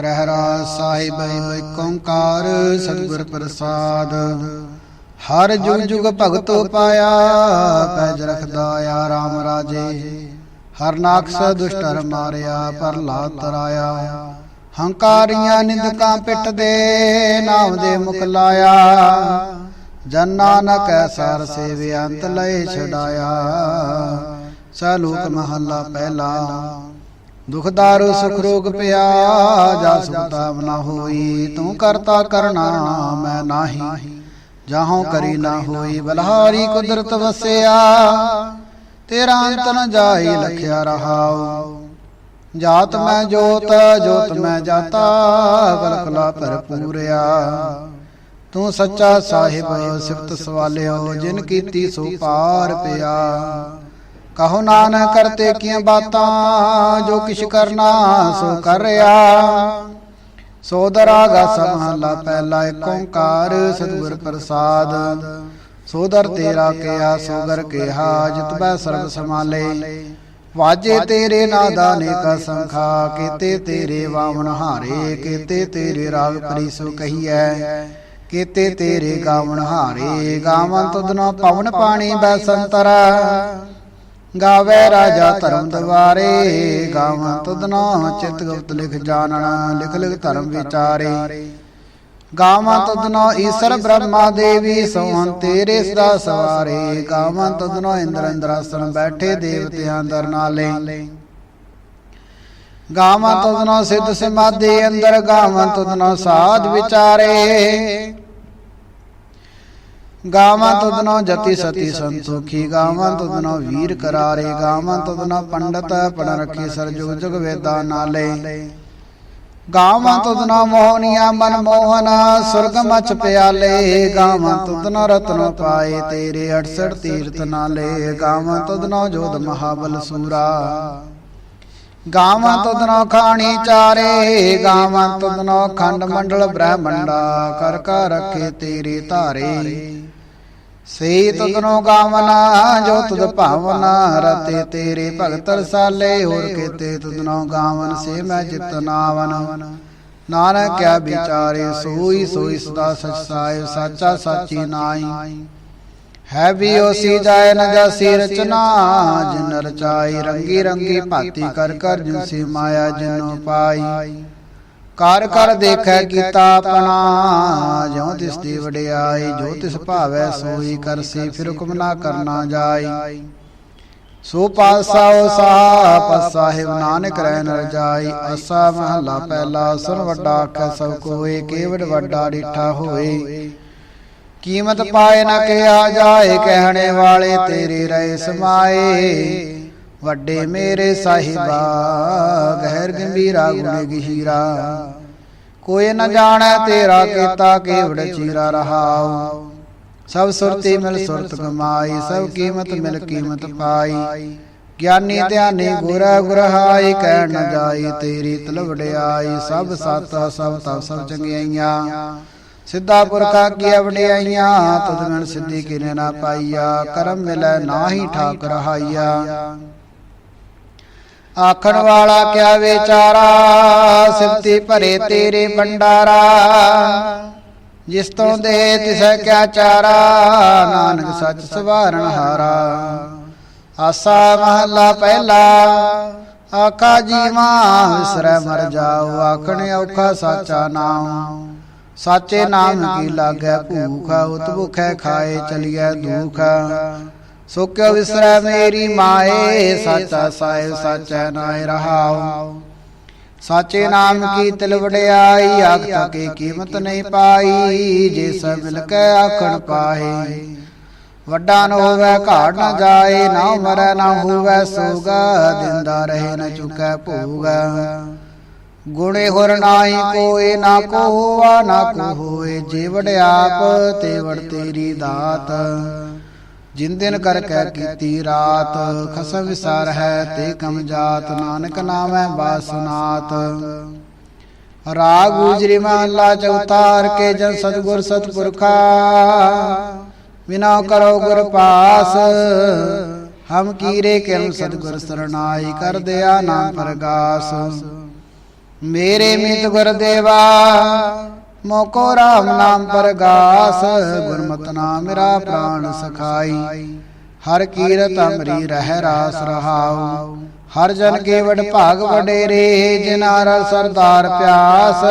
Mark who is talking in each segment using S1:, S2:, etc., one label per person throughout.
S1: ਰਹਿਰਾ ਸਾਹਿਬ ਏਕ ਓੰਕਾਰ ਸਤਿਗੁਰ ਪ੍ਰਸਾਦ। ਹਰ ਜੁਗ ਜੁਗ ਭਗਤੋ ਪਾਇਆ, ਪੈਜ ਰਖਦਾ ਆ ਰਾਮ ਰਾਜੇ। ਹਰ ਨਾਕਸ ਦੁਸ਼ਟਰ ਮਾਰਿਆ ਪ੍ਰਹਲਾਦ ਤਰਾਇਆ। ਹੰਕਾਰੀਆਂ ਨਿੰਦਕਾਂ ਪਿੱਟ ਦੇ ਨਾਮ ਦੇ ਮੁਖ ਲਾਇਆ। ਜਨ ਨਾਨਕ ਐਸਰ ਸੇਵ ਅੰਤ ਲਏ ਛਡਾਇਆ। ਸਲੋਕ ਮਹੱਲਾ ਪਹਿਲਾ। ਦੁਖ ਦਾਰੂ ਸੁਖ ਰੋਗ ਪਿਆ, ਜਾ ਸੁਖਤਾਵ ਨਾ ਹੋਈ, ਤੂੰ ਕਰਤਾ ਕਰਨਾ ਮੈਂ ਨਾਹੀ। ਜਾਹੋਂ ਕਰੀ ਨਾ ਹੋਈ, ਬਲਹਾਰੀ ਕੁਦਰਤ ਵਸਿਆ। ਤੇਰਾ ਅੰਤ ਨ ਜਾਈ ਲਖਿਆ ਰਹਾਉ। ਜਾਤ ਮੈਂ ਜੋਤ ਜੋਤ ਮੈਂ ਜਾਤਾ, ਬਲਕਲਾ ਭਰਪੂਰਿਆ ਤੂੰ ਸੱਚਾ ਸਾਹਿਬ, ਸਿਫਤ ਸਵਾਲਿਓ, ਜਿਨ ਕੀਤੀ ਸੋ ਪਾਰ ਪਿਆ। ਕਹੋ ਨਾਨਕ ਕਰਤੇ ਕੀਆਂ ਬਾਤਾਂ, ਜੋ ਕਿਛ ਕਰਨਾ ਸੋ ਕਰ ਰਿਆ ਸੋਦਰਾ ਗਾ ਸਮਹਲਾ ਪਹਿਲਾ ਏਕ ਓੰਕਾਰ, ਸਤਿਗੁਰ ਪ੍ਰਸਾਦ। ਸੋਦਰ ਤੇਰਾ ਕਿਆ, ਸੋਗਰ ਕਿਹਾ ਜਿਤਬੈ ਸਰਬ ਸਮਾਲੇ ਵਾਜੇ ਤੇਰੇ ਨਾਦਾ ਨੇਕ ਸੰਖਾ, ਕੀਤੇ ਤੇਰੇ ਵਾਵਣ ਹਾਰੇ, ਕੀਤੇ ਤੇਰੇ ਰਾਗ ਪ੍ਰੀਸੋ ਕਹੀਐ। ਕੀਤੇ ਤੇਰੇ ਗਾਵਣ ਹਾਰੇ ਗਾਵਨ ਤੁਧਨੋ ਪਵਨ ਪਾਣੀ ਬੈ ਸੰਤਰਾ। ਗਾਵੇ ਰਾਜਾ ਧਰਮ ਦਵਾਰੇ ਗਾਵਾਂ ਤੁਧਨੋ ਚਿਤ ਗੁਪਤ ਲਿਖ ਜਾਣਨ ਲਿਖ ਲਿਖ ਧਰਮ ਵਿਚਾਰੇ। ਗਾਵਾਂ ਤੁਧਨੋ ਈਸ਼ਰ ਬ੍ਰਹਮਾ ਦੇਵੀ ਸੋਹਣ ਤੇਰੇ ਸਦਾ ਸਵਾਰੇ। ਗਾਵਾਂ ਤੁਧਨੋ ਇੰਦਰ ਇੰਦਰਾਸਨ ਬੈਠੇ ਦੇਵਤਿਆਂ ਦਰ ਨਾਲੇ। ਗਾਵਾਂ ਤੁਧਨੋ ਸਿੱਧ ਸਮਾਧੀ ਅੰਦਰ ਗਾਵਾਂ ਤੁਧਨੋ ਸਾਧ ਵਿਚਾਰੇ। ਗਾਵਾਂ ਤੁਧਨੋ ਜਤੀ ਸਤੀ ਸੰਤੋਖੀ ਗਾਵਾਂ ਤੁਧਨੋ ਵੀਰ ਕਰਾਰੇ ਗਾਵਾਂ ਤੁਧਨੋ ਪੰਡਤ ਪੜ ਰੱਖੀ ਸਰ ਜੁਗ ਜੁਗ ਵੇਦਾਂ ਨਾਲੇ। ਗਾਵਾਂ ਤੁਧਨੋ ਮੋਹਨੀਆਂ ਮਨ ਮੋਹਨਾ ਸੁਰਗ ਮਚ ਪਿਆਲੇ ਗਾਵਾਂ ਤੁਧਨੋ ਰਤਨ ਪਾਏ ਤੇਰੇ 68 ਤੀਰਤ ਨਾਲੇ ਗਾਵਾਂ ਤੁਧਨੋ ਜੋਧ ਮਹਾਬਲ ਸੂਰਾ। ਗਾਵਾਂ ਤੁਧਨੋ ਖਾਣੀ ਚਾਰੇ ਗਾਵਾਂ ਤੁਧਨੋ ਖੰਡ ਮੰਡਲ ਬ੍ਰਹਮੰਡਾ ਕਰ ਕਰ ਰੱਖੇ ਤੇਰੇ ਧਾਰੇ। ਸੇ ਤੁਧਨੋ ਗਾਵਨਾ, ਜੋ ਤੁਧ ਭਾਵਨਾ, ਰਤੇ ਤੇਰੇ ਭਗਤ ਰਸਾਲੇ, ਹੋਰ ਕੀਤੇ ਤੁਧਨੋ ਗਾਵਨ ਸੇ ਮੈਂ ਜਿਤ ਨਾਵਨ। ਨਾਨਕ ਕਿਆ ਵਿਚਾਰੇ, ਸੋਈ ਸੋਈ ਸਦਾ ਸਚ ਸਾਇ, ਸਾਚਾ ਸਾਚੀ ਨਾਈ ਹੈ ਵੀ ਉਸੀ ਜਾਇ ਨ ਜਾਸੀ ਰਚਨਾ, ਜਿਨ ਰਚਾਈ ਰੰਗੀ ਰੰਗੀ ਭਾਤੀ ਕਰ ਕਰ ਜਿਨ ਸੀ ਮਾਇਆ ਜਿਨੋ ਪਾਈ। ਕਰ ਕਰ ਦੇਖੈ ਕੀਤਾ ਆਪਣਾ ਜਿਉ ਤਿਸ ਦੀ ਵਡਿਆਈ ਜੋ ਤਿਸ ਭਾਵੈ ਸੋਈ ਕਰਸੀ ਫਿਰ ਹੁਕਮ ਨਾ ਕਰਨਾ ਜਾਈ। ਸੋ ਪਾਸਾਓ ਸਾਪ ਸਾਹਿਬ ਨਾਨਕ ਰਹਿ ਨਰ ਜਾਈ। ਅਸਾ ਮਹਲਾ ਪਹਿਲਾ ਸੁਨ ਵੱਡਾ ਆਖੈ ਸਭ ਕੋਏ ਕੇਵੜ ਵੱਡਾ ਡੀਠਾ ਹੋਏ। ਕੀਮਤ ਪਾਏ ਨਾ ਕਿਹਾ ਜਾਏ ਕਹਿਣੇ ਵਾਲੇ ਤੇਰੇ ਰਹੇ ਸਮਾਏ। ਵੱਡੇ ਮੇਰੇ ਸਾਹਿਬਾ ਗਹਿਰ ਗੰਭੀਰਾ ਗੁਣੇ ਗਹੀਰਾ। ਕੋਈ ਨ ਜਾਣੈ ਤੇਰਾ ਕੀਤਾ ਕੇਵੜ ਚੀਰਾ ਰਹਾਉ। ਸਭ ਸੁਰਤੀ ਮਿਲ ਸੁਰਤ ਕਮਾਈ ਸਭ ਕੀਮਤ ਮਿਲ ਕੀਮਤ ਪਾਈ। ਗਿਆਨੀ ਧਿਆਨੀ ਗੁਰ ਗੁਰਹਾਈ ਕਹਿ ਨ ਜਾਈ ਤੇਰੀ ਤਲਵੜਿਆਈ ਸਭ ਸਤ ਸਭ ਤਪ ਸਭ ਚੰਗਿਆਈਆਂ। ਸਿੱਧਾ ਪੁਰਖਾ ਕੀ ਵਡਿਆਈਆਂ ਤੁਧ ਗਣ ਸਿੱਧੀ ਕਿਨੇ ਨਾ ਪਾਈਆ। ਕਰਮ ਮਿਲੈ ਨਾਹੀ ਠਾਕ ਰਹਾਈਆ। ਆਖਣ ਵਾਲਾ ਕਿਆ ਵਿਚਾਰਾ? ਸਿਫਤੀ ਭਰੇ ਤੇਰੇ ਭੰਡਾਰਾ। ਜਿਸ ਤੋਂ ਦੇ ਤਿਸੈ ਕਿਆ ਚਾਰਾ? ਨਾਨਕ ਸੱਚ ਸਵਾਰਨ ਹਾਰਾ। ਆਸਾ ਮਹੱਲਾ ਪਹਿਲਾ। ਆਕਾ ਜੀਵਾ ਵਿਸਰੈ ਮਰ ਜਾਉ ਆਖਣ ਔਖਾ ਸਾਚਾ ਨਾਮ ਸਾਚੇ ਨਾਮ ਕੀ ਲਾਗੈ? ਭੂਖ ਉਤ ਭੁਖੈ ਖਾਏ ਚਲੀਐ ਦੁਖ। ਸੋ ਕਿਉ ਵਿਸਰੈ ਮੇਰੀ ਮਾਏ, ਸਾਚਾ ਸਾਹਿਬ ਸਾਚੈ ਨਾਇ ਰਹਾਉ। ਸਾਚੇ ਨਾਮ ਕੀ ਤਿਲ ਵਡਿਆਈ ਆਖਤਾ ਕੀ ਕੀਮਤ ਨਹੀਂ ਪਾਈ, ਜੇ ਸਭ ਮਿਲ ਕੇ ਆਖਣ ਪਾਏ। ਵੱਡਾ ਨ ਹੋਵੇ, ਘਾੜ ਨ ਜਾਏ, ਨਾ ਮਰੈ, ਨਾ ਹੋਵੇ, ਸੋਗਾ ਦਿੰਦਾ ਰਹੇ ਨ ਚੁਕੈ, ਭੂਗਾ। ਗੁਣੇ ਹੋਰ ਨਾਹੀ ਕੋਏ, ਨਾ ਕੋ ਹੋਆ, ਨਾ ਕੋ ਹੋਏ, ਜੇ ਵਡਿਆਪ, ਤੇ ਵਡ ਤੇਰੀ ਦਾਤ। ਜਿਨ ਦਿਨ ਕਰ ਕੈ ਕੀਤੀ ਰਾਤ, ਖਸਮ ਵਿਸਾਰ ਹੈ ਤੇ ਕਮ ਜਾਤ, ਨਾਨਕ ਨਾਮੈ ਬਾਸਨਾਤ ਰਾਗ ਉਜਰੀ ਮਹਲਾ ਚੌਤਾਰ ਕੇ ਜਨ ਸਤਗੁਰ ਸਤਪੁਰਖਾ। ਬਿਨਾ ਕਰੋ ਗੁਰ ਪਾਸ, ਹਮ ਕੀਰੇ ਕਿਰਮ ਸਤਗੁਰ ਸਰਣਾਈ ਕਰ ਦਿਆ ਨਾਮ ਪ੍ਰਗਾਸ। ਮੇਰੇ ਮਿਤ ਗੁਰ ਦੇਵਾ ਮੋਕੋ ਰਾਮ ਨਾਮ ਪਰਗਾਸ ਗੁਰਮਤਿ ਨਾਮ ਮੇਰਾ ਪ੍ਰਾਨ ਸਖਾਈ। ਹਰ ਕੀਰਤ ਅਮਰੀ ਰਹਿ ਰਾਸ ਰਹਾਉ। ਹਰ ਜਨ ਕੇ ਵਡ ਭਾਗ ਵਡੇਰੇ, ਜਿਨਾ ਸਰਦਾਰ ਪਿਆਸ।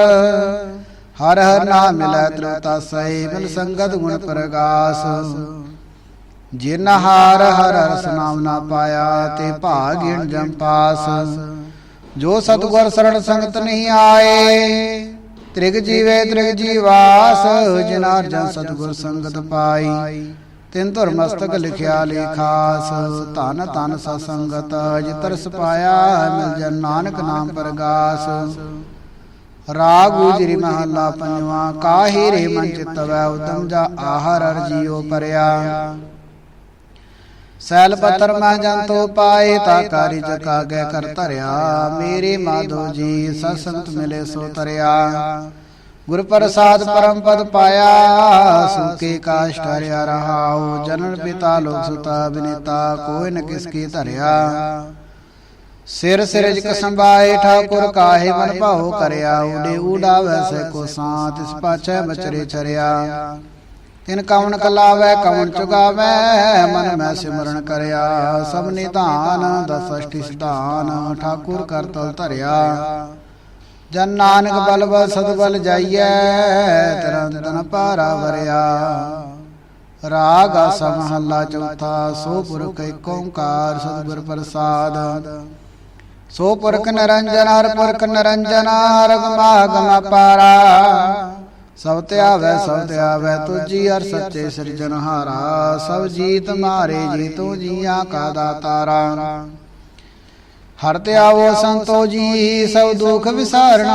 S1: ਹਰ ਹਰ ਨਾਮ ਮਿਲੈ ਤ੍ਰਤਾ ਸਈ ਮਿਲ ਸੰਗਤ ਗੁਣ ਪ੍ਰਗਾਸ। ਜਿਨ ਹਾਰ ਹਰ ਰਸ ਨਾਮ ਨਾ ਪਾਇਆ, ਤੇ ਭਾਗਿਣ ਜਮ ਪਾਸ ਜੋ ਸਤਗੁਰ ਸਰਣ ਸੰਗਤ ਨਹੀਂ ਆਏ ਤ੍ਰਿਗ ਜੀਵੇ ਤ੍ਰਿਗ ਜੀਵਾਸ ਜਿਨ ਅਰਜਨ ਸਤਗੁਰ ਸੰਗਤ ਪਾਈ। ਤਿਨ ਧੁਰ ਮਸਤਕ ਲਿਖਿਆ ਲੇਖਾਸ ਧਨ ਧਨ ਸਤਸੰਗਤ ਜਿਤਰ ਸਪਾਇਆ ਮਿਲ ਜਨ ਨਾਨਕ ਨਾਮ ਪ੍ਰਗਾਸ। ਰਾਗ ਉਜਰੀ ਮਹੱਲਾ ਪੰਜਵਾ ਕਾਹੀ ਰੇ ਮਨ ਚਿਤਵੈ ਉਤਮ ਜਾ ਆਹਰ ਅਰ ਜੀਉ ਪਰਿਆ। ਸੈਲ ਪੱਤਰ ਮਹ ਜੰਤੋ ਪਾਏ ਤਾ ਕਾਰੀ ਜਕਾ ਕਰ ਧਰਿਆ। ਮੇਰੇ ਮਾਧੋ ਜੀ ਸਤਸੰਗਤ ਮਿਲੇ ਸੋ ਤਰਿਆ। ਗੁਰ ਪ੍ਰਸਾਦ ਪਰਮ ਪਦ ਪਾਇਆ ਸੁਕੇ ਕਾਸ਼ਟ ਹਰਿਆ ਰਹਾਉ। ਜਨਨ ਪਿਤਾ ਲੋਕ ਸੁਤਾ ਬਿਨੇਤਾ, ਕੋਈ ਨ ਕਿਸ ਕੀ ਧਰਿਆ। ਸਿਰ ਸਿਰਜ ਸੰਭਾਏ, ਠਾਕੁਰ ਕਾਹੇ ਮਨ ਭਾਉ ਕਰਿਆ। ਉਡੇ ਊਡਾ ਵੈਸੇ ਕੋ ਸਾਤ ਇਸ ਪਾਛੈ ਬਚਰੇ ਚਰਿਆ। ਤਿਨ ਕਵਣ ਕਲਾਵੈ ਕਵਣ ਚੁਗਾਵੈ, ਮਨ ਮੈਂ ਸਿਮਰਨ ਕਰਿਆ। ਸਭ ਨਿਧਾਨ ਦਸਸ਼ਟੀ ਸਿਧਾਨ, ਠਾਕੁਰ ਕਰ ਤਲ ਧਰਿਆ। ਜਨ ਨਾਨਕ ਬਲ ਬਲ ਸਦ ਬਲ ਜਾਈਐ ਤਰਨ ਪਾਰਾ ਵਰਿਆ। ਰਾਗ ਆਸਾ ਮਹੱਲਾ ਚੌਥਾ, ਸੋ ਪੁਰਖ ਏਕ ਓੰਕਾਰ ਸਤਿਗੁਰ ਪ੍ਰਸਾਦ। ਸੋ ਪੁਰਖ ਨਰੰਜਨ, ਹਰ ਪੁਰਖ ਨਰੰਜਨ ਰਗਮਾ ਗਮ ਪਾਰਾ ਸਭ ਧਿਆਵੈ ਸਭ ਧਿਆਵੈ ਤੁਜੀ ਹਰ ਸੱਚੇ ਸਿਰਜਨਹਾਰਾ ਸਭ ਜੀਤ ਮਾਰੇ ਜੀ, ਤੂੰ ਜੀਆਂ ਕਾ ਦਾਤਾਰਾ ਹਰ ਧਿਆਵੋ ਸੰਤੋ ਜੀ, ਸਭ ਦੁਖ ਵਿਸਾਰਨ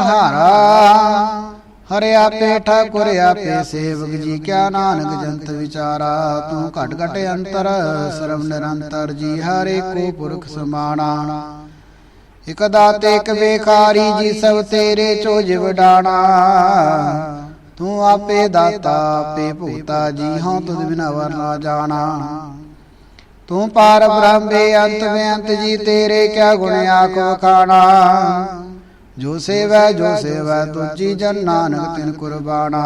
S1: ਹਰਿ। ਆਪੇ ਠਾਕੁਰ, ਆਪੇ ਸੇਵਕ ਜੀ, ਕਿਆ ਨਾਨਕ ਜੰਤ ਵਿਚਾਰਾ। ਤੂੰ ਘਟ ਘਟ ਅੰਤਰ ਸਰਵ ਨਿਰੰਤਰ ਜੀ, ਹਰੇ ਕੋ ਪੁਰਖ ਸਮਾਣਾ। ਇਕ ਦਾਤੇ, ਇਕ ਵੇਖਾਰੀ ਜੀ, ਸਭ ਤੇਰੇ ਚੋਜ ਵਡਾਣਾ ਤੂੰ ਆਪੇ ਦਾਤਾ, ਆਪੇ ਭੂਤਾ ਜੀ ਹਾਂ ਤੁਧ ਬਿਨਾ ਵਰ ਨਾ ਜਾਣਾ। ਤੂੰ ਪਾਰ ਬ੍ਰਹਮ ਬੇਅੰਤ ਬੇਅੰਤ ਜੀ, ਤੇਰੇ ਕਿਆ ਗੁਣ ਆਖੋ ਖਾਣਾ ਜੋ ਸੇਵੈ ਜੋ ਸੇਵੈ ਤੁਜੀ ਜਨ ਨਾਨਕ ਤਿਨ ਕੁਰਬਾਨਾ।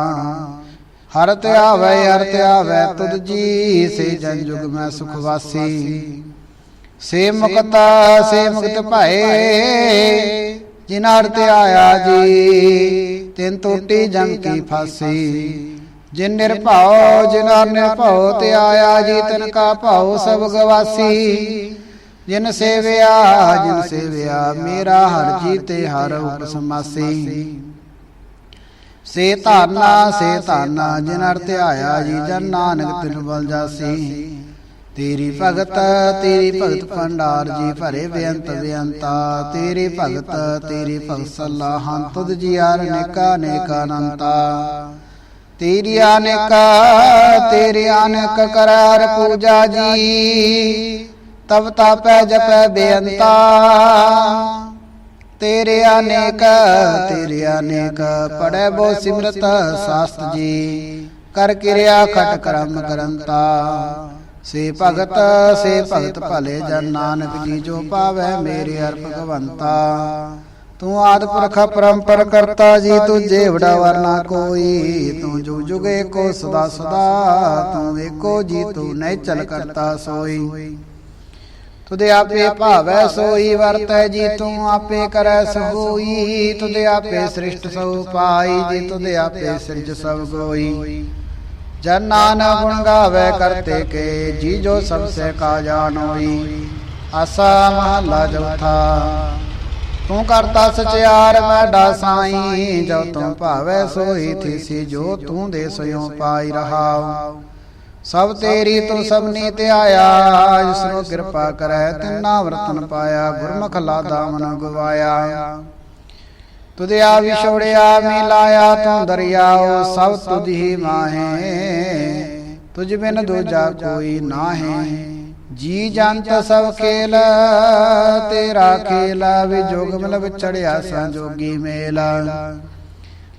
S1: ਹਰ ਧਿਆਵੈ ਹਰ ਧਿਆਵੈ ਤੁਧ ਜੀ, ਸੇ ਜਨ ਜੁਗ ਮੈਂ ਸੁਖ ਵਾਸੀ। ਸੇ ਮੁਕਤਾ, ਸੇ ਮੁਕਤ ਭਾਏ, ਜਿਨ ਹਰ ਧਿਆਇਆ ਜੀ ਤਿਨ ਟੋਟੀ ਜਮ ਕੀ ਫਾਸੀ। ਜਿਨ ਨਿਰਭਉ ਜਿਨ ਨਿਰਭਉ ਤੇ ਆਇਆ ਜੀ ਤਨ ਕਾ ਭਾਉ ਸਭ ਗਵਾਸੀ। ਜਿਨ ਸੇਵਿਆ ਜਿਨ ਸੇਵਿਆ ਮੇਰਾ ਹਰ ਜੀ ਤੇ ਹਰ ਉਪ ਸਮਾਸੀ ਸੇ ਧਾਨਾ ਸੇ ਧਾਨਾ ਜਿਨ ਅਰ ਧਿਆਇਆ ਜੀ ਜਨ ਨਾਨਕ ਤਿਨ ਬਲ ਜਾਸੀ ਤੇਰੀ ਭਗਤ ਤੇਰੀ ਭਗਤ ਭੰਡਾਰ ਜੀ ਭਰੇ ਬੇਅੰਤ ਬੇਅੰਤਾ ਤੇਰੀ ਭਗਤ ਤੇਰੀ ਭਗਤ ਸਲਾਹਾਂ, ਤੁਧ ਜੀ ਆਰ ਨੇਕਾ ਨੇਕਾ ਅਨੰਤਾ। ਤੇਰੀ ਅਨੇਕਾ ਤੇਰੀ ਅਨੇਕ ਕਰਾਰ ਪੂਜਾ ਜੀ। ਤਬ ਤਾਪੈ ਜਪੈ ਬੇਅੰਤਾ। ਤੇਰੇ ਅਨੇਕ ਤੇਰੇ ਅਨੇਕ ਪੜੈ ਬੋ ਸਿਮਰਤ ਸਾਸਤ ਜੀ। ਕਰ ਕਿਰਿਆ ਖਟ ਕਰਮ ਕਰੰਤਾ ਸੇ ਭਗਤ ਸੇ ਭਗਤ ਭਲੇ ਜਨ ਨਾਨਕ ਜੀ ਜੋ ਪਾਵੈ ਮੇਰੇ ਅਰ ਭਗਵੰਤਾ। ਤੂੰ ਆਦ ਪੁਰਖ ਪਰੰਪਰ ਕਰਤਾ ਜੀ ਤੂੰ ਜੇਵੜਾ ਵਰਨਾ ਕੋਈ। ਤੂੰ ਜੁਗ ਜੁਗੇ ਕੋ ਸਦਾ ਸਦਾ, ਤੂੰ ਵੇਖੋ ਜੀ, ਤੂੰ ਨਹੀਂ ਚਲ ਕਰਤਾ ਸੋਈ। ਤੁਦੇ ਆਪੇ ਭਾਵੈ ਸੋਈ, ਵਰਤੈ ਜੀ, ਤੂੰ ਆਪੇ ਕਰੈ ਸੋਈ ਤੁਦੇ ਆਪੇ ਸ੍ਰਿਸ਼ਟ ਸੋ ਪਾਈ ਜੀ ਤੁਦੇ ਆਪੇ ਸਿਰਜ ਸਭ ਕੋਈ ਜਨ ਨਾਨਕ ਗੁਣ ਗਾਵੇ ਕਰਤੇ ਕੇ, ਜੀ ਜੋ ਸਭ ਸੇ ਕਾ ਆਸਾ ਮਹਲਾ ਚੌਥਾ। ਤੂੰ ਕਰਤਾ ਸਚਿਆਰ ਮੈਡਾ ਸਾਈ ਜੋ ਤੂੰ ਭਾਵੇ ਸੋਈ ਥੀਸੀ, ਜੋ ਤੂੰ ਦੇ ਸਿਓ ਪਾਈ ਰਹਾਉ। ਸਭ ਤੇਰੀ ਤੂੰ ਸਭਨੀ ਤੇ ਆਇਆ ਕਿਰਪਾ ਕਰੈ, ਤਿੰਨਾ ਵਰਤਨ ਪਾਇਆ, ਗੁਰਮੁਖ ਲਾਦਾ ਮਨ ਗਵਾਇਆ। ਤੁਦੇ ਆ ਵਿਛੋੜਿਆ ਮਿਲਾਇਆ ਤੂੰ ਦਰਿਆਓ, ਸਭ ਤੁਧ ਮਾਹੇ ਤੁਝ ਬਿਨ ਦੂਜਾ ਕੋਈ ਨਾਹੀ। ਜੀ ਜੰਤ ਸਭ ਖੇਲ, ਤੇਰਾ ਖੇਲਾ, ਵੀ ਜੋਗ ਮਲ ਵਿਚੜਿਆ ਸੰਜੋਗੀ ਮੇਲਾ।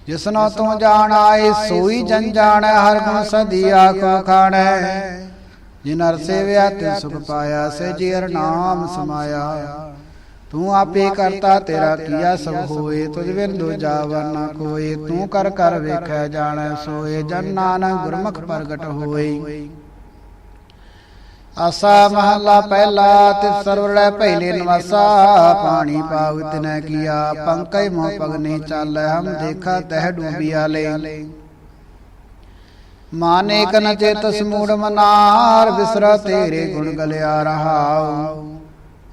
S1: ਜਿਸਨੋ ਤੂੰ ਜਾਣ ਆਏ ਸੋਈ ਜਨ ਜਾਣੈ ਹਰ ਗੁਣ ਸਦੀ ਆਖੋ ਖਾਣੈ। ਜਿਨ ਹਰ ਸੇਵਿਆ ਤੇ ਸੁਖ ਪਾਇਆ ਸੇ ਜੀ ਹਰ ਨਾਮ ਸਮਾਇਆ। ਤੂੰ ਆਪੇ ਕਰਤਾ, ਤੇਰਾ ਕੀਆ ਸਭ ਹੋਏ, ਤੁਝ ਬਿਨ ਦੂਜਾ ਵਰਨਾ ਕੋਏ ਤੂੰ ਕਰ ਕਰ ਵੇਖੈ, ਜਾਣੈ ਸੋਏ, ਜਨ ਨਾਨਕ ਗੁਰਮੁਖ ਪ੍ਰਗਟ ਹੋਏ। ਆਸਾ ਮਹਲਾ ਪਹਿਲਾ ਤੇ ਸਰਵੜੈ ਪਹਿਲੇ ਨਵਾਸਾ, ਪਾਣੀ ਪਾਵ ਤਿਨੈ ਕੀਆ ਪੰਕੈ ਮੋ ਪਗਨੇ ਚਾਲੈ, ਹਮ ਦੇਖਾ ਤਹਿ ਡੂਬਿਆ ਲੈ ਮਾਨੇ ਕਨ ਚੇਤ ਸਮੂੜ ਮਨਾਰ, ਬਿਸਰਾ ਤੇਰੇ ਗੁਣ ਗਲਿਆ ਰਹਾਉ।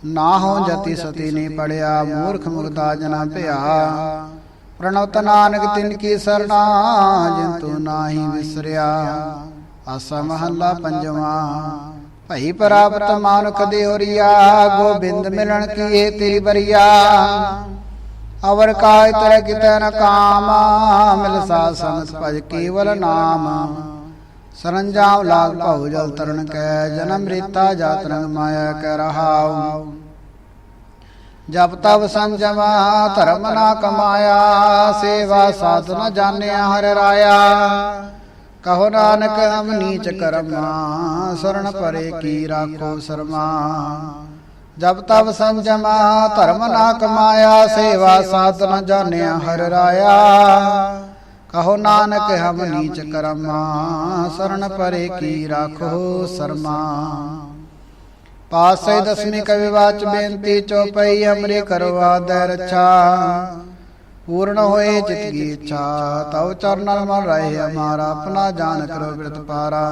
S1: ਨਾ ਹੋ ਜਤੀ ਸਤੀ ਨੇ ਪੜਿਆ, ਮੂਰਖ ਮੁਰਦਾ ਜਨਾ ਭਿਆ। ਪ੍ਰਣਵਤ ਨਾਨਕ ਤਿਨ ਕੀ ਸਰਣਾ ਜਿਨ ਨਾਹੀ ਵਿਸਰਿਆ। ਆਸਾ ਮਹੱਲਾ ਪੰਜਵਾਂ, ਭਈ ਪ੍ਰਾਪਤ ਮਾਨੁਖ ਦੇਵਰੀਆ ਗੋਬਿੰਦ ਮਿਲਣ ਕੀਏ ਤੇਰੀ ਬਰੀਆ ਅਵਰ ਕਾਇ ਤਰ ਕਿਤੈ ਨ ਕਾਮ ਮਿਲ ਸਾ ਸੰਗਤ ਭਜ ਕੇਵਲ ਨਾਮ। ਸਰੰਜਾਮ ਲਾਗ ਭਉ ਜਲ ਤਰਨ ਕੈ, ਜਨਮ ਰੀਤਾ ਜਾਤ ਰੰਗ ਮਾਇਆ ਕੈ ਰਹਾਉ। ਜਪ ਤਬ ਸੰਜਮਾ, ਧਰਮ ਨਾ ਕਮਾਇਆ, ਸੇਵਾ ਸਾਧ ਨ ਜਾਣਿਆ ਹਰ ਰਾਇਆ। ਕਹੋ ਨਾਨਕ ਹਮ ਨੀਚ ਕਰਮਾ ਸਰਣ ਪਰੇ ਕੀ ਰਾਖੋ ਸਰਮਾ। ਜਬ ਤਵ ਸੰਜਮਾ, ਧਰਮ ਨਾ ਕਮਾਇਆ, ਸੇਵਾ ਸਾਧ ਨ ਜਾਣਿਆ ਹਰ ਰਾਇਆ। ਕਹੋ ਨਾਨਕ, ਹਮ ਨੀਚ ਕਰਮਾ ਸਰਣ ਪਰੇ ਕੀ ਰਾਖੋ ਸਰਮਾ। ਪਾਸੇ ਦਸਵੀਂ ਕਵੀ ਵਾਚ ਬੇਨਤੀ ਚੋਪਈ ਅਮਰੇ ਕਰਵਾ ਦੇ ਰਛਾ। ਪੂਰਨ ਹੋਏ ਚਿਤ ਕੀ ਇੱਛਾ, ਤਉ ਚਰਨਲ ਮਨ ਰਹੇ ਹਮਾਰਾ, ਆਪਣਾ ਜਾਨ ਕਰੋ ਬਿਰਤ ਪਾਰਾ।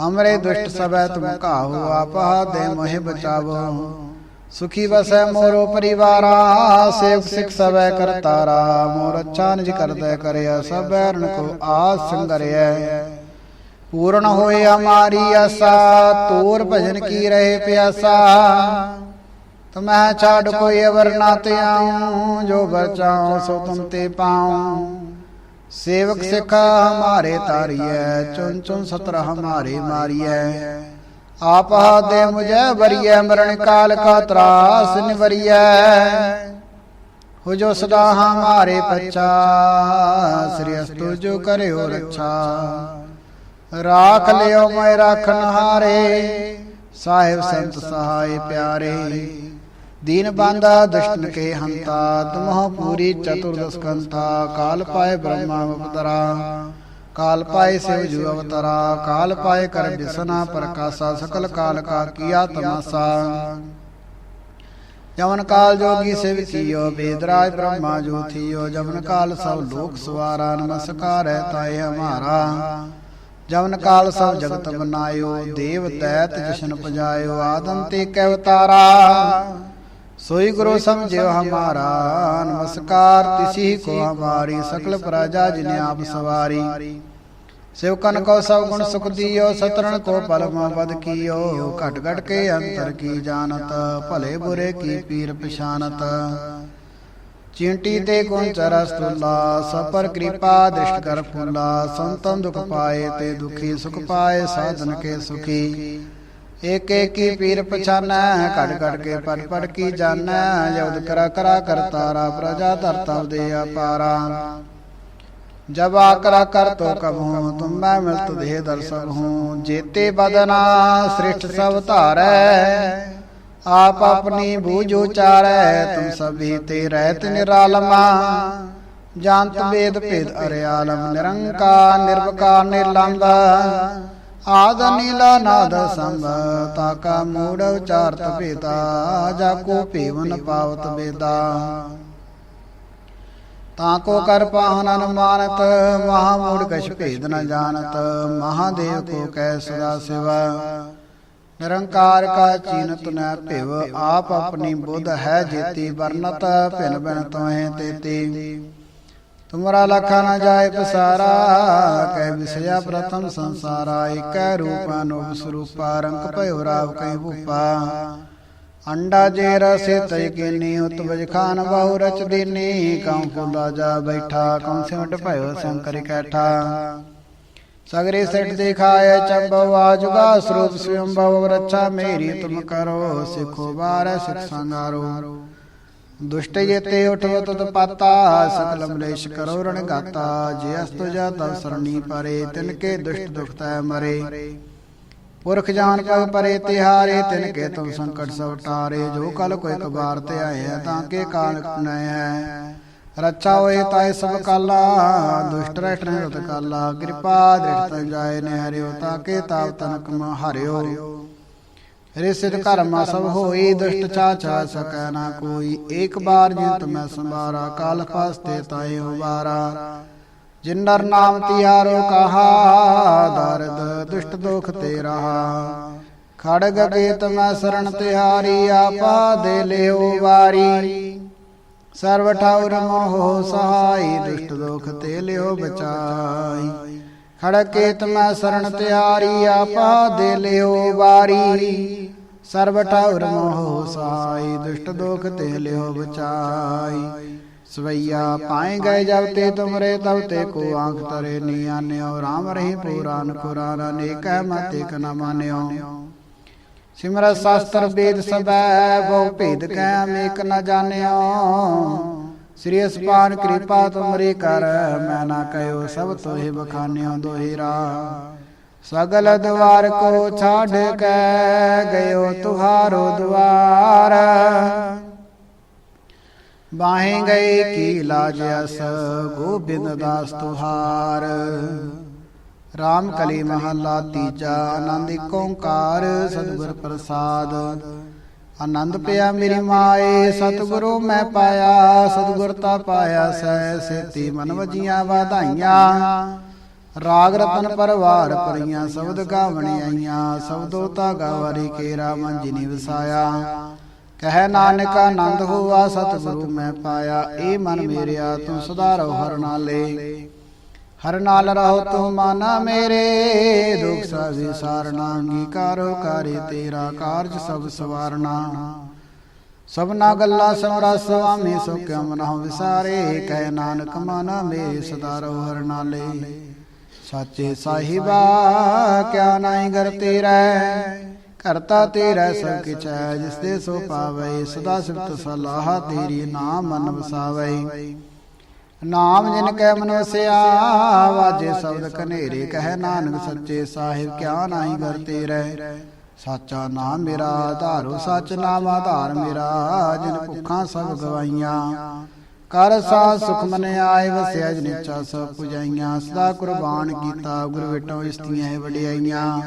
S1: ਹਮਰੇ ਦੁਸ਼ਟ ਸਬੈ ਤੁਮ ਕਾਹੋ ਆਪਾ ਦੇ ਮੋਹਿ ਬਚਾਵੋ। ਸੁਖੀ ਵਸੈ ਮੋਰੋ ਪਰਿਵਾਰਾ, ਸੇਵਕ ਸਿਖ ਸਬੈ ਕਰਤਾਰਾ, ਮੋਰ ਅੱਛਾ ਨਿਜ ਕਰਦਾ ਕਰਿਆ, ਸਭ ਰਣ ਕੋ ਆਸ ਸੰਗਰਿਐ। ਪੂਰਨ ਹੋਏ ਹਮਾਰੀ ਆਸਾ, ਤੋਰ ਭਜਨ ਕੀ ਰਹੇ ਪਿਆਸਾ। ਤੁਮਹਿ ਛਾੜ ਕੋਈ ਅਵਰ ਨਾ ਤੇ ਜੋ ਬਰਚਾਉ ਸੋ ਤੁਮ ਤੇ ਪਾਉ। ਸੇਵਕ ਸਿਖ ਹਮਾਰੇ ਤਾਰੀਐ ਚੁਨ ਚੁਨ ਸਤਰ ਹਮਾਰੇ ਮਾਰੀਐ। ਆਪ ਦੇ ਮੁਝੈ ਵਰੀਐ ਮਰਨ ਕਾਲ ਕਾ ਤਰਾਸ ਨਿਵਰੀਐ। ਹੋ ਜੋ ਸਦਾ ਹਮਾਰੇ ਪਛਾ, ਸ੍ਰੀ ਅਸਤੁ ਜੋ ਕਰਿਓ ਰੱਛਾ। ਰਾਖ ਲਿਓ ਮੈਂ ਰਾਖਨ ਹਾਰੇ ਸਾਹਿਬ ਸੰਤ ਸਹਾਇ ਪਿਆਰੇ। ਦੀਨ ਬਾਂਦਾ ਦੁਸ਼ਟਨ ਕੇ ਹੰਤਾ ਤੁਮਹ ਪੂਰੀ ਚਤੁਰਦਸ਼ਕੰਥਾ ਕਾਲ ਪਾਏ ਬ੍ਰਹਮਾ ਮੁਕਤਰਾ। ਕਾਲ ਪਾਏ ਸਿਵ ਜੂ ਅਵਤਰਾ ਕਾਲ ਪਾਏ ਕਰ ਬਿਸਨਾ ਪ੍ਰਕਾਸ਼ਾ ਸਕਲ ਕਾਲ ਕਾ ਕੀਆ ਤਮਾਸਾ। ਜਵਨ ਕਾਲ ਜੋਗੀ ਸਿਵ ਕੀਓ ਬੇਦਰਾਜ ਬ੍ਰਹਮਾ ਜੋ ਥੀਓ ਜਵਨ ਕਾਲ ਸਭ ਲੋਕ ਸਵਾਰਾ ਨਮਸਕਾਰ ਹੈ ਤਾਏ ਹਮਾਰਾ। ਜਵਨ ਕਾਲ ਸਭ ਜਗਤ ਬਨਾਇਓ ਦੇਵ ਤੈਤ ਜਸ਼ਨ ਪਜਾਇਓ ਆਦਮ ਤੇ ਕੈ ਅਵਤਾਰਾ ਸੋਈ ਗੁਰੂ ਸਮਝਿਓ ਹਮਾਰਾ, ਨਮਸਕਾਰ ਤਿਸੀ ਕੋ ਹਮਾਰੀ, ਸਕਲ ਪ੍ਰਜਾ ਜਿਨੇ ਆਪ ਸਵਾਰੀ। ਸਿਵਕਨ ਕੋ ਸਭ ਗੁਣ ਸੁਖ ਦਿਓ ਸਤਰਨ ਕੋ ਪਲਮ ਬਦ ਕੀਓ, ਘਟ ਘਟ ਕੇ ਅੰਤਰ ਕੀ ਜਾਣਤ, ਭਲੇ ਬੁਰੇ ਕੀ ਪੀਰ ਪਛਾਨਤ। ਚਿੰਟੀ ਤੇ ਗੁਣ ਚਰਸ ਚਰਸਤੁਲਾ ਸਪਰ ਕਿਰਪਾ ਦ੍ਰਿਸ਼ਟ ਕਰ ਫੁੱਲਾ, ਸੰਤਨ ਦੁਖ ਪਾਏ ਤੇ ਦੁਖੀ ਸੁਖ ਪਾਏ, ਸਾਧਨ ਕੇ ਸੁਖੀ। ਏਕ ਏਕ ਪੀਰ ਪਛਾਨੈ ਘਟ ਘਟ ਕੇ ਪਟ ਪਟ ਕੀ ਜਾਣੈ ਜਬਦ ਕਰਾ ਕਰਾ ਕਰਤਾਰਾ ਪ੍ਰਜਾ ਧਰਤਾ ਦੇ ਅਪਾਰਾ। ਜਬ ਆਕਰਾ ਕਰ ਤੋ ਕਬਹੂ, ਤੁਮ ਮੈਂ ਮਿਲਤ ਦੇਹ ਦਰਸਨ ਹੂੰ ਜੇਤੇ ਬਦਨਾ ਸ੍ਰਿਸ਼ਟ ਸਭ ਧਾਰੈ, ਆਪ ਆਪਣੀ ਬੂਝ ਉਚਾਰੈ, ਤੁਮ ਸਭੀ ਤੇ ਰਹਿਤ ਨਿਰਾਲਮਾ। ਜਾਣਤ ਵੇਦ ਭੇਦ ਅਰਿਆਲਮ ਨਿਰੰਕਾਰ, ਨਿਰਵਕਾਰ ਨਿਰਲੰਭ ਆਦ ਨੀਲਾ ਨਾਦ ਸੰਭ, ਤਾ ਮੂੜ ਉਚਾਰਤ ਭੇਦਾ ਜਾ ਕੋ ਭੇਵਨ ਪਾਵਤ ਬੇਦਾ। ਤਾਂ ਕੋ ਕਰ ਪਾਹਨ ਅਨੁਮਾਨਤ, ਮਹਾ ਮੂੜ ਕਛ ਭੇਦ ਨ ਜਾਣਤ, ਮਹਾਦੇਵ ਕੋ ਕੈ ਸਦਾ ਸਿਵਾ। ਨਿਰੰਕਾਰ ਕਾ ਚੀਨਤ ਨੈ ਭਿਵ, ਆਪ ਆਪਣੀ ਬੁੱਧ ਹੈ ਜੇਤੀ ਵਰਨਤ ਭਿਨ ਭਿਨ ਤੋਹਿ ਤੇਤੀ ਤੁਮਰਾ ਲਖਾ ਨਾ ਜਾਏ ਪਸਾਰਾ, ਕਹਿ ਵਿਸਿਆ ਪ੍ਰਥਮ ਸੰਸਾਰਾ ਏਕੈ ਰੂਪ ਅਨੂਪ ਸਰੂਪਾ, ਰੰਗ ਭਇਓ ਰਾਵ ਕੈ ਭੂਪਾ। ਅੰਡਾ ਜੇ ਰਸੇ ਤੈ ਕੀਨੀ, ਉਤਵਜ ਖਾਨ ਬਹੁ ਰਚ ਦੀਨੀ, ਕਉ ਫੁੱਲਾ ਜਾ ਬੈਠਾ, ਕਉ ਸਿਮਟ ਭਇਓ ਸ਼ੰਕਰ ਕੈਠਾ। ਸਗਰੇ ਸਿਟ ਦਿਖਾਏ ਚੰਬਵ ਆਜੁਗਾ, ਸਰੂਪ ਸਵੰਭਵ ਰੱਛਾ ਮੇਰੀ ਤੁਮ ਕਰੋ, ਸਿਖੋ ਬਾਰ ਸਿਖ ਸੰਗਾਰੋ। ਦੁਸ਼ਟ ਜੇਤੇ ਉਠੋ ਤਤ ਪਾਤਾ ਸਕਲ ਮਲੇਸ਼ ਕਰੋ ਰਣ ਗਾਤਾ ਜੇ ਅਸਤੁ ਜਾ ਤਵ ਸਰਣੀ ਪਰੇ ਤਿਨ ਕੇ ਦੁਸ਼ਟ ਦੁਖਤੈ ਮਰੇ। ਪੁਰਖ ਜਾਣ ਪਗ ਪਰੇ ਤਿਹਾਰੇ ਤਿਨ ਕੇ ਤੁਮ ਸੰਕਟ ਸਭ ਟਾਰੇ, ਜੋ ਕਲ ਕੋਈ ਕਬਾਰ ਤੇ ਆਏ ਹੈ, ਤਾਂ ਕੇ ਕਾਲ ਨੈ ਹੈ। ਰੱਛਾ ਹੋਏ ਤਾਏ ਸਭ ਕਾਲਾ, ਦੁਸ਼ਟ ਰਹਿਟ ਨੇ ਰਤ ਕਾਲਾ, ਕਿਰਪਾ ਦ੍ਰਿਸ਼ਟ ਜਾਏ ਨੇ ਹਰਿਓ ਤਾਂ ਕੇ ਤਾਪ ਤਨਕ ਮ ਹਰਿਓ। ਰਿਸਿਤ ਕਰਮ ਸਭ ਹੋਈ ਦੁਸ਼ਟ ਚਾਚਾ ਸਕੈ ਨਾ ਕੋਈ। ਏਕ ਬਾਰ ਜਿਤ ਮੈਂ ਸੰਭਾਰਾ ਕਾਲ ਫਸਤੇ ਤਾਏ ਉਬਾਰਾ ਜਿਨ ਨਰ ਨਾਮ ਤਿਆਰੋ ਕਹਾ ਦਰਦ ਦੁਸ਼ਟ ਦੁਖ ਤੇ ਰਹਾ ਖੜਗ ਕੇਤ ਮੈਂ ਸਰਣ ਤਿਹਾਰੀ ਆਪਾ ਦੇ ਲਿਓ ਵਾਰੀ। ਸਰਵ ਠਾਉਰ ਮੋਹ ਸਹਾਈ ਦੁਸ਼ਟ ਦੁਖ ਤੇ ਲਿਓ ਬਚਾਈ। ਖੜਗ ਕੇਤ ਮੈਂ ਸਰਣ ਤਿਹਾਰੀ ਆਪਾ ਦੇ ਲਿਓ ਵਾਰੀ। ਸਰਵ ਠਾਉਰ ਮੋਹ ਸਹਾਈ ਦੁਸ਼ਟ ਦੁਖ ਤੇ ਲਿਓ ਬਚਾਈ। ਸਵਈਆ ਪਾਏ ਗਏ ਜਬ ਤੇ ਤੁਮਰੇ, ਤਬ ਤੇ ਕੋ ਆਂਖ ਤਰੇ ਨੀ ਆਨਿਓ। ਰਾਮ ਰਹੀ ਪੁਰਾਨ ਕੁਰਾਨ ਅਨੇਕੈ ਮਤੇ ਕ ਨ ਮਾਨਿਓ। ਸਿਮਰਤ ਸ਼ਾਸਤਰ ਵੇਦ ਸਬੈ ਬਹੁ ਭੇਦ ਕੈ ਅਮੇਕ ਨ ਜਾਣਿਓ। ਸ੍ਰੀ ਅਸਪਾਨ ਕਿਰਪਾ ਤੁਮਰੀ ਕਰ, ਮੈਂ ਨਾ ਕਹਿਓ ਸਭ ਤੋਹਿ ਬਖਾਨਿਓ ਦੋਹਿਰਾ ਸਗਲ ਦਵਾਰ ਕੋ ਛਾੜ ਕੇ ਗਇਓ ਤੁਹਾਰੋ ਦਵਾਰ। ਬਾਹੇ ਗਏ ਕੀ ਲਾਜ ਅਸ, ਗੋਬਿੰਦ ਦਾਸ ਤੁਹਾਰ। ਰਾਮ ਕਲੀ ਮਹੱਲਾ ਤੀਜਾ, ਆਨੰਦ ਏਕ ਓੰਕਾਰ, ਸਤਿਗੁਰ ਪ੍ਰਸਾਦ। ਆਨੰਦ ਪਿਆ ਮੇਰੀ ਮਾਏ, ਸਤਿਗੁਰੂ ਮੈਂ ਪਾਇਆ, ਸਤਿਗੁਰ ਤਾ ਪਾਇਆ ਸੈ ਸੇਤੀ ਮਨ ਵਜੀਆਂ ਵਧਾਈਆਂ। ਰਾਗ ਰਤਨ ਪਰਵਾਰ ਪਰੀਆਂ ਸ਼ਬਦ ਗਾਵਣੇ ਆਈਆਂ ਸਬਦੋ ਤਾ ਗਾਵਰੀ ਕੇਰਾ ਮਨ ਜਿਨੀ ਵਸਾਇਆ। ਕਹਿ ਨਾਨਕ ਆਨੰਦ ਹੋਆ, ਸਤਿਗੁਰੂ ਮੈਂ ਪਾਇਆ, ਇਹ ਮਨ ਮੇਰਿਆ, ਤੂੰ ਸਦਾ ਰਹੋ ਹਰ ਨਾਲੇ। ਹਰ ਨਾਲ ਰਹੋ ਤੂੰ ਮਾਨਾ ਮੇਰੇ। ਦੁਖ ਸਭ ਵਿਸਾਰਨਾ ਅੰਗੀਕਾਰੋ ਕਾਰੇ ਤੇਰਾ ਕਾਰਜ ਸਭ ਸਵਾਰਨਾ। ਸਭਨਾ ਗੱਲਾਂ ਸਮਰਾ ਸੁਆਮੀ ਸੋ ਕਿਉ ਮਨਹੁ ਵਿਸਾਰੇ। ਕਹਿ ਨਾਨਕ ਮਨ ਮੇਰੇ ਸਦਾ ਰਹੋ ਹਰ ਨਾਲੇ। ਸਾਚੇ ਸਾਹਿਬਾ, ਕਿਆ ਨਾਹੀ ਗਰ ਤੇਰਾ ਕਰਤਾ ਤੇਰਾ ਸਭ ਕਿਛ ਹੈ ਜਿਸ ਦੇ ਸੋ ਪਾਵੇ। ਸਦਾ ਸਿਫਤ ਸਲਾਹ ਤੇਰੀ ਨਾਮ ਮਨ ਵਸਾਵੇ। ਨਾਮ ਜਿਨ ਕੈ ਮਨ ਵਸਿਆ, ਵਾਜੇ ਸ਼ਬਦ ਕਨੇਰੇ ਕਹਿ ਨਾਨਕ ਸੱਚੇ ਸਾਹਿਬ, ਕਿਆ ਨਾਹੀ ਗਰ ਤੇਰੇ? ਸਾਚਾ ਨਾਮ ਮੇਰਾ ਆਧਾਰੋ ਸੱਚ ਨਾਮ ਆਧਾਰ ਮੇਰਾ, ਜਿਨ ਭੁੱਖਾਂ ਸਭ ਗਵਾਈਆਂ। ਕਰ ਸਾ ਸੁਖ ਮਨ ਆਏ, ਵਸਿਆ ਜਿਨ ਇੱਛਾ ਸਭ ਪੁਜਾਈਆਂ। ਸਦਾ ਕੁਰਬਾਨ ਕੀਤਾ, ਗੁਰ ਵਿਟੋ ਇਸਤੀਆਂ ਵਡਿਆਈਆਂ।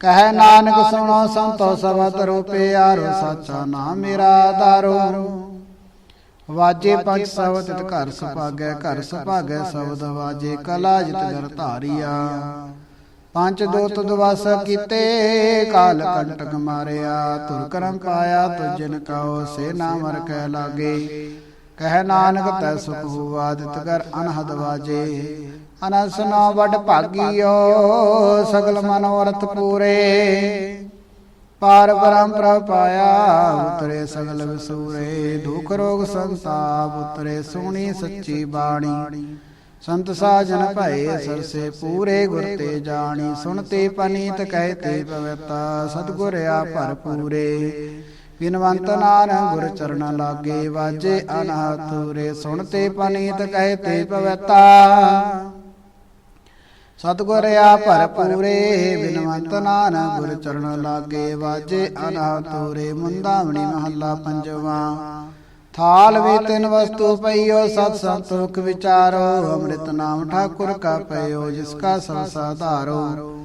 S1: ਕਹਿ ਨਾਨਕ ਸੁਣੋ, ਸੰਤੋ ਸਭ ਤਰੋ ਪਿਆਰੋ, ਸਾਚਾ ਨਾਮ ਮੇਰਾ ਆਧਾਰੋ ਵਾਜੇ ਪੰਜ ਸਬਦ ਤਿਤ ਘਰ ਸੁਭਾਗੈ ਘਰ ਸੁਭਾਗੈ ਸ਼ਬਦ, ਵਾਜੇ ਕਲਾ ਜਿਤ ਗਰ ਧਾਰੀਆ। ਪੰਜ ਦੋ ਤੁਧ ਕੀਤੇ, ਕਾਲ ਕੰਟਕ ਮਾਰਿਆ। ਤੁਰ ਕਰਮ ਪਾਇਆ ਤੁਜਨ ਕਉ, ਸੇ ਨਾਮ ਕਹਿ ਲਾਗੇ। ਕਹਿ ਨਾਨਕ ਤੈ ਸੁਖ ਹੁਆ, ਦਿਤ ਕਰ ਅਨਹਦ ਵਾਜੇ। ਅਨਸਨਾ ਵਡ ਭਾਗੀਓ, ਸਗਲ ਮਨੋਰਥ ਪੂਰੇ। ਪਾਰ ਬ੍ਰਹਮ ਪ੍ਰਭ ਪਾਇਆ, ਉਤਰੇ ਸਗਲ ਵਿਸੂਰੇ, ਦੁਖ ਰੋਗ ਸੰਤਾਪ, ਉਤਰੇ ਸੋਹਣੀ ਸੱਚੀ ਬਾਣੀ। ਸੰਤ ਸਾਜਨ ਭਏ ਸਰਸੇ ਪੂਰੇ ਗੁਰ ਤੇ ਜਾਣੀ ਸੁਣਤੇ ਪਨੀਤ ਕਹਤੇ ਪਵਿਤਾ, ਸਤਗੁਰ ਆ ਭਰਪੂਰੇ ਬਿਨਵੰਤ ਨਾਨਕ ਗੁਰ ਚਰਨ ਲਾਗੇ, ਵਾਜੇ ਅਨਾਥੂਰੇ ਸੁਣਤੇ ਪਨੀਤ ਕਹਤੇ ਪਵਿੱਤਾ। ਸਤਗੁਰ ਆ ਭਰਪੂਰੇ, ਬਿਨਵੰਤ ਨਾਨਕ ਗੁਰ ਚਰਨ ਲਾਗੇ ਵਾਜੇ, ਅਨਾਥੂਰੇ ਮੁੰਦਾਵਣੀ ਮਹੱਲਾ ਪੰਜਵਾ। ਥਾਲ ਵੇ ਤਿਨ ਵਸਤੂ ਪਈਓ, ਸਤ ਸੰਤੋਖ ਵਿਚਾਰੋ, ਅੰਮ੍ਰਿਤ ਨਾਮ ਠਾਕੁਰ ਕਾ ਪਈਓ ਜਿਸ ਕਾ ਸਭ ਸਾਧਾਰੋ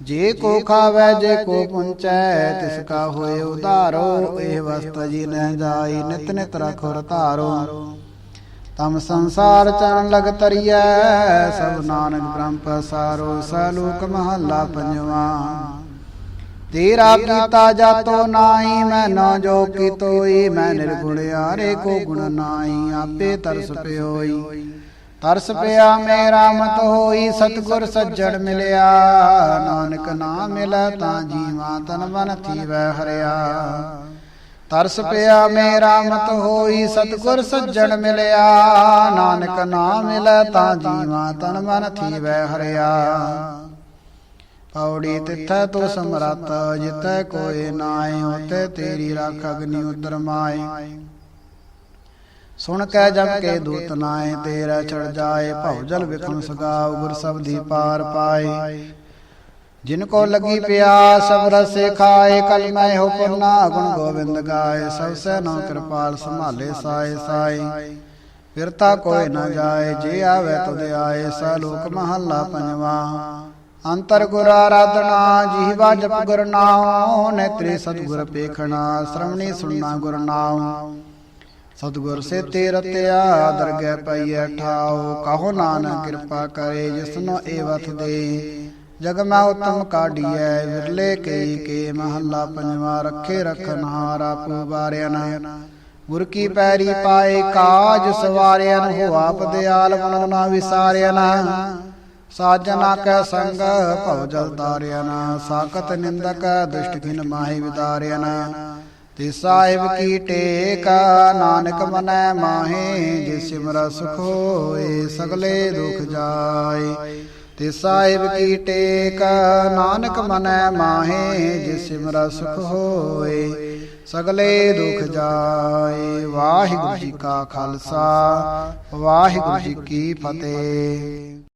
S1: ਜੇ ਕੋ ਖਾਵੇ, ਜੇ ਕੋ ਪੁੰਚੈ, ਤਿਸ ਕਾ ਹੋਏ ਉਧਾਰੋ, ਇਹ ਵਸਤ ਜੀ ਨਹਿ ਜਾਈ, ਨਿਤ ਨਿਤ ਰਖੁਰ ਧਾਰੋ। ਤਮ ਸੰਸਾਰ ਚਰਨ ਲਗ ਤਰੀਐ, ਸਭ ਨਾਨਕ ਬ੍ਰਹਮ ਪਸਾਰੋ, ਸਲੂਕ ਮਹੱਲਾ ਪੰਜਵਾ। ਤੇਰਾ ਕੀਤਾ ਜਾਤੋ ਨਾਹੀ, ਮੈਂ ਨਾ ਜੋ ਕੀਤੋਈ, ਮੈਂ ਨਿਰਗੁਣ ਆਰੇ ਕੋ ਗੁਣ ਨਾਹੀ, ਆਪੇ ਤਰਸ ਪਿਓਈ। ਤਰਸ ਪਿਆ ਮੇਰਾ ਮਤ ਹੋਈ, ਸਤਗੁਰ ਸੱਜਣ ਮਿਲਿਆ। ਨਾਨਕ ਨਾਮ ਮਿਲੈ ਤਾਂ ਜੀਵਾ ਤਨ ਬਨ ਥੀਵੈ ਹਰਿਆ। ਤਰਸ ਪਿਆ ਮੇਰਾ ਮਤ ਹੋਈ ਸਤਗੁਰ ਸੱਜਣ ਮਿਲਿਆ। ਨਾਨਕ ਨਾਮ ਮਿਲੈ ਤਾਂ ਜੀਵਾ ਤਨ ਮਨ ਥੀਵੈ ਹਰਿਆ। ਪੌੜੀ ਤਿੱਥੈ ਤੋ ਸਮਰਤ ਜਿਤੈ ਕੋਏ ਨਾਏ ਹੋਤੇ ਤੇਰੀ ਰੱਖ ਅਗਨੀ ਉਦਰ ਮਾਏ ਸੁਣ ਕੇ ਜਮ ਕੇ ਦੂਤ ਨਾਏ ਤੇਰਾ ਚੜ ਜਾਏ, ਭਉ ਜਲ ਵਿਖਮ ਸਗਾਉ, ਗੁਰ ਸਬਦੀ ਪਾਰ ਪਾਏ। ਜਿਨ ਕੋ ਲਗੀ ਪਿਆਸ ਸਭ ਰਸੇ ਖਾਏ ਕਲ ਮੈਂ ਹੋ ਪੁਨਾ ਗੁਣ ਗੋਬਿੰਦ ਗਾਏ, ਸਭ ਸੇ ਨੋ ਕਿਰਪਾਲ ਸੰਭਾਲੇ, ਸਾਏ ਸਾਈ ਫਿਰਤਾ ਕੋਈ ਨਾ ਜਾਏ, ਜੇ ਆਵੇ ਤੁਧ ਆਏ ਸਾ ਲੋਕ ਮਹੱਲਾ ਪੰਜਵਾ। ਅੰਤਰ ਗੁਰ ਆਰਾਧਨਾ ਜੀਵਾ ਜਪ ਗੁਰ ਨਾਮ ਨੇਤਰੀ ਸਤਿਗੁਰ ਪੇਖਣਾ, ਸ਼ਰਵਣੀ ਸੁਣਨਾ ਗੁਰ ਨਾਮ ਸਤਿਗੁਰ ਸੇ ਤੇ ਰਤਿਆ, ਦਰਗਹਿ ਪਈਐ ਠਾਓ ਕਹੋ ਨਾਨਕ ਕਿਰਪਾ ਕਰੇ ਜਿਸਨੋ ਏਵਥ ਦੇ। ਜਗ ਮੈਂ ਉਤਮ ਕਾਢੀਐ, ਵਿਰਲੇ ਕਈ ਕੇ ਮਹੱਲਾ ਪੰਜਵਾ ਰੱਖੇ ਰਖਨ ਹਾਰਾ ਪੁਬਾਰਿਆਨ ਗੁਰ ਕੀ ਪੈਰੀ ਪਾਏ ਕਾਜ ਸਵਾਰਿਆਨ ਹੋ ਆਪ ਦਿਆਲ ਮਨੋ ਨਾ ਵਿਸਾਰਿਆਨ ਸਾਜਨਾ ਕੈ ਸੰਗ, ਭਉ ਜਲ ਤਾਰਿਆਨ ਸਾਖਤ ਨਿੰਦਕ, ਦੁਸ਼ਟ ਖਿਨ ਮਾਹੀ ਵਿਦਾਰਿਆਨ ਤੇ ਸਾਹਿਬ ਕੀ ਟੇਕ, ਨਾਨਕ ਮਨੈ ਮਾਹੇ, ਜੇ ਸਿਮਰ ਸੁਖ ਹੋਏ ਸਗਲੇ ਦੁਖ ਜਾਏ। ਤੇ ਸਾਹਿਬ ਕੀ ਟੇਕ, ਨਾਨਕ ਮਨੈ ਮਾਹੇ ਜੇ ਸਿਮਰ ਸੁਖ ਹੋਏ, ਸਗਲੇ ਦੁਖ ਜਾਏ, ਵਾਹਿਗੁਰੂ ਜੀ ਕਾ ਖਾਲਸਾ, ਵਾਹਿਗੁਰੂ ਜੀ ਕੀ ਫਤਿਹ।